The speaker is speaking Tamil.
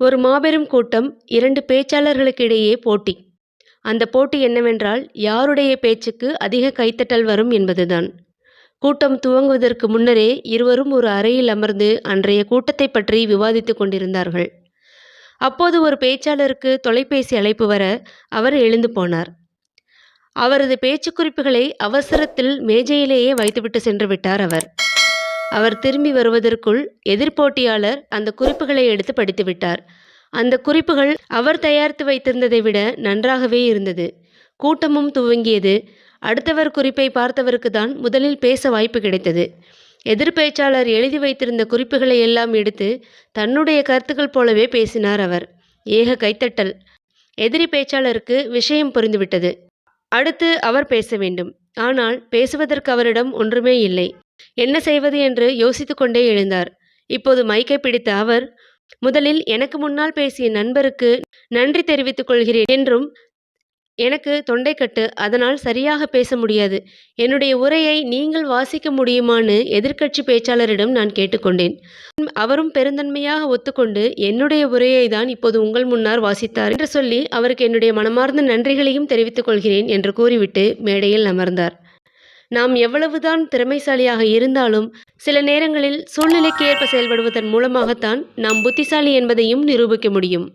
ஒரு மாபெரும் கூட்டம் இரண்டு பேச்சாளர்களுக்கிடையே போட்டி. அந்த போட்டி என்னவென்றால் யாருடைய பேச்சுக்கு அதிக கைத்தட்டல் வரும் என்பதுதான். கூட்டம் துவங்குவதற்கு முன்னரே இருவரும் ஒரு அறையில் அமர்ந்து அன்றைய கூட்டத்தை பற்றி விவாதித்துக் கொண்டிருந்தார்கள். அப்போது ஒரு பேச்சாளருக்கு தொலைபேசி அழைப்பு வர அவர் எழுந்து போனார். அவரது பேச்சு குறிப்புகளை அவசரத்தில் மேஜையிலேயே வைத்துவிட்டு சென்று விட்டார் அவர். அவர் திரும்பி வருவதற்குள் எதிர்போட்டியாளர் அந்த குறிப்புகளை எடுத்து படித்துவிட்டார் அந்த குறிப்புகள் அவர் தயாரித்து வைத்திருந்ததை விட நன்றாகவே இருந்தது. கூட்டமும் துவங்கியது. அடுத்தவர் குறிப்பை பார்த்தவருக்கு தான் முதலில் பேச வாய்ப்பு கிடைத்தது. எதிர்பேச்சாளர் எழுதி வைத்திருந்த குறிப்புகளை எல்லாம் எடுத்து தன்னுடைய கருத்துக்கள் போலவே பேசினார் அவர். ஏக கைத்தட்டல். எதிரி பேச்சாளருக்கு விஷயம் புரிந்துவிட்டது. அடுத்து அவர் பேச வேண்டும். ஆனால் பேசுவதற்கு அவரிடம் ஒன்றுமே இல்லை. என்ன செய்வது என்று யோசித்துக்கொண்டே எழுந்தார். இப்போது மைக்கை பிடித்த அவர் முதலில் எனக்கு முன்னால் பேசிய நண்பருக்கு நன்றி தெரிவித்துக் கொள்கிறேன் என்றும் எனக்கு தொண்டைக்கட்டு அதனால் சரியாக பேச முடியாது. என்னுடைய உரையை நீங்கள் வாசிக்க முடியுமான்னு எதிர்க்கட்சி பேச்சாளரிடம் நான் கேட்டுக்கொண்டேன். அவரும் பெருந்தன்மையாக ஒத்துக்கொண்டு என்னுடைய உரையை தான் இப்போது உங்கள் முன்னால் வாசித்தார் என்று சொல்லி அவருக்கு என்னுடைய மனமார்ந்த நன்றிகளையும் தெரிவித்துக் கொள்கிறேன் என்று கூறிவிட்டு மேடையில் அமர்ந்தார். நாம் எவ்வளவுதான் திறமைசாலியாக இருந்தாலும் சில நேரங்களில் சூழ்நிலைக்கு ஏற்ப செயல்படுவதன் மூலமாகத்தான் நாம் புத்திசாலி என்பதையும் நிரூபிக்க முடியும்.